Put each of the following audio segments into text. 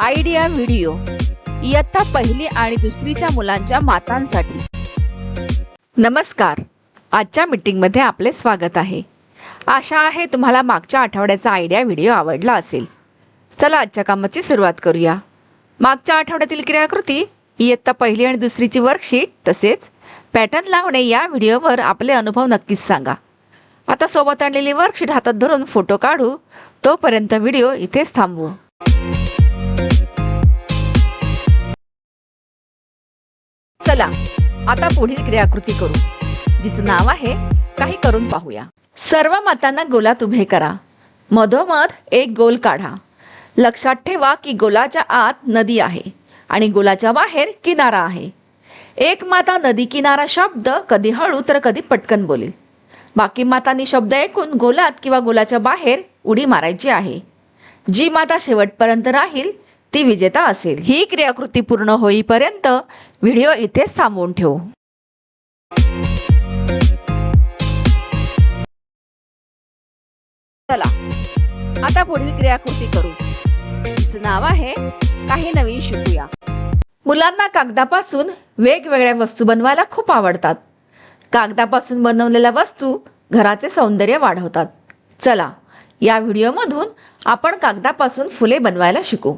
Idea video. इयत्ता पहिली आणि दुसरीच्या मुलांच्या मातांसाठी. नमस्कार. आजच्या मीटिंगमध्ये आपले स्वागत आहे. आशा आहे तुम्हाला मागच्या आठवड्याचा आयडिया व्हिडिओ आवडला असेल. चला आजच्या कामाची सुरुवात करूया. मागच्या आठवड्यातील क्रियाकृती इयत्ता पहिली आणि दुसरीची वर्कशीट तसेच पॅटर्न लावणे या व्हिडिओवर आपले अनुभव नक्कीच सांगा. आता सोबत आणलेली वर्कशीट हातात धरून फोटो काढू तोपर्यंत व्हिडिओ इथेच थांबवू. चला आता पुढील क्रियाकृती करू. जिचं नाव आहे काही करून पाहूया. सर्व मतांना गोलात उभे करा. मधोमध एक गोल काढा. लक्षात ठेवा की गोलाच्या आत नदी आहे आणि गोलाच्या बाहेर किनारा आहे. एक माता नदी किनारा शब्द कधी हळू तर कधी पटकन बोलेल. बाकी मातांनी शब्द ऐकून गोलात किंवा गोलाच्या बाहेर उडी मारायची आहे. जी माता शेवटपर्यंत राहील ती विजेता असेल. ही क्रियाकृती पूर्ण होईपर्यंत व्हिडिओ इथेच थांबवून ठेवू. चला आता पुढील क्रियाकृती करू. तिचं नाव आहे काही नवीन शिकूया. मुलांना कागदापासून वेगवेगळ्या वस्तू बनवायला खूप आवडतात. कागदापासून बनवलेल्या वस्तू घराचे सौंदर्य वाढवतात. चला या व्हिडिओमधून आपण कागदापासून फुले बनवायला शिकू.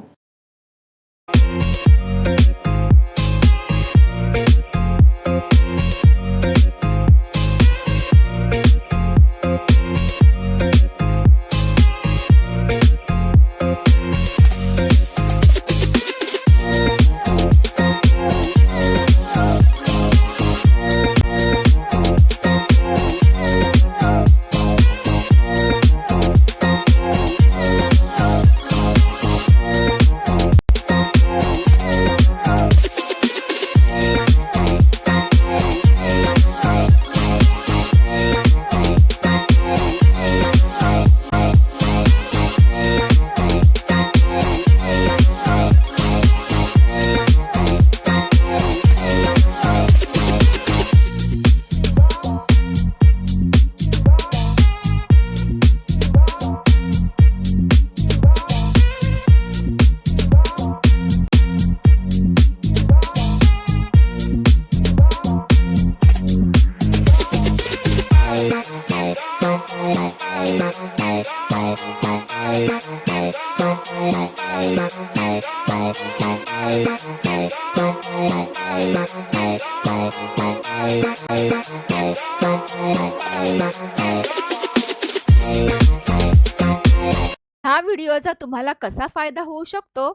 हा व्हिडिओचा तुम्हाला कसा फायदा होऊ शकतो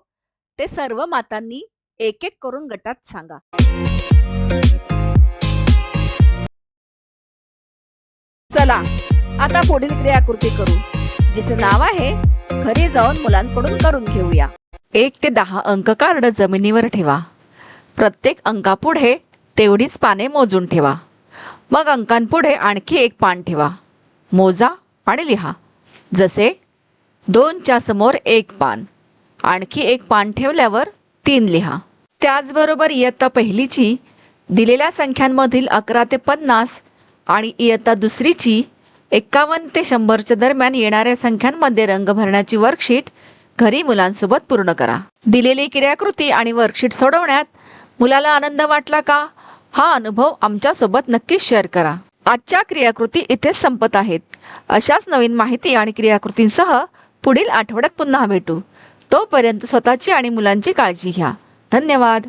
ते सर्व मातांनी एक एक करून गटात सांगा. चला आता पुढील क्रियाकृती करू जिचं नाव आहे घरी जाऊन मुलांकडून करून घेऊया. एक ते दहा अंक कार्ड जमिनीवर ठेवा. प्रत्येक अंकापुढे तेवढीच पाने मोजून ठेवा. मग अंकांपुढे आणखी एक पान ठेवा. मोजा आणि लिहा. जसे दोनच्या समोर एक पान. आणखी एक पान ठेवल्यावर तीन लिहा. त्याचबरोबर इयत्ता पहिलीची दिलेल्या संख्यांमधील अकरा ते पन्नास आणि इयत्ता दुसरीची एक्कावन्न ते शंभरच्या दरम्यान येणाऱ्या संख्यांमध्ये रंग भरण्याची वर्कशीट घरी मुलांसोबत पूर्ण करा. दिलेली क्रियाकृती आणि वर्कशीट सोडवण्यात मुलाला आनंद वाटला का? हा अनुभव आमच्यासोबत नक्कीच शेअर करा. आजच्या क्रियाकृती इथेच संपत आहेत. अशाच नवीन माहिती आणि क्रियाकृतींसह पुढील आठवड्यात पुन्हा भेटू. तोपर्यंत स्वतःची आणि मुलांची काळजी घ्या. धन्यवाद.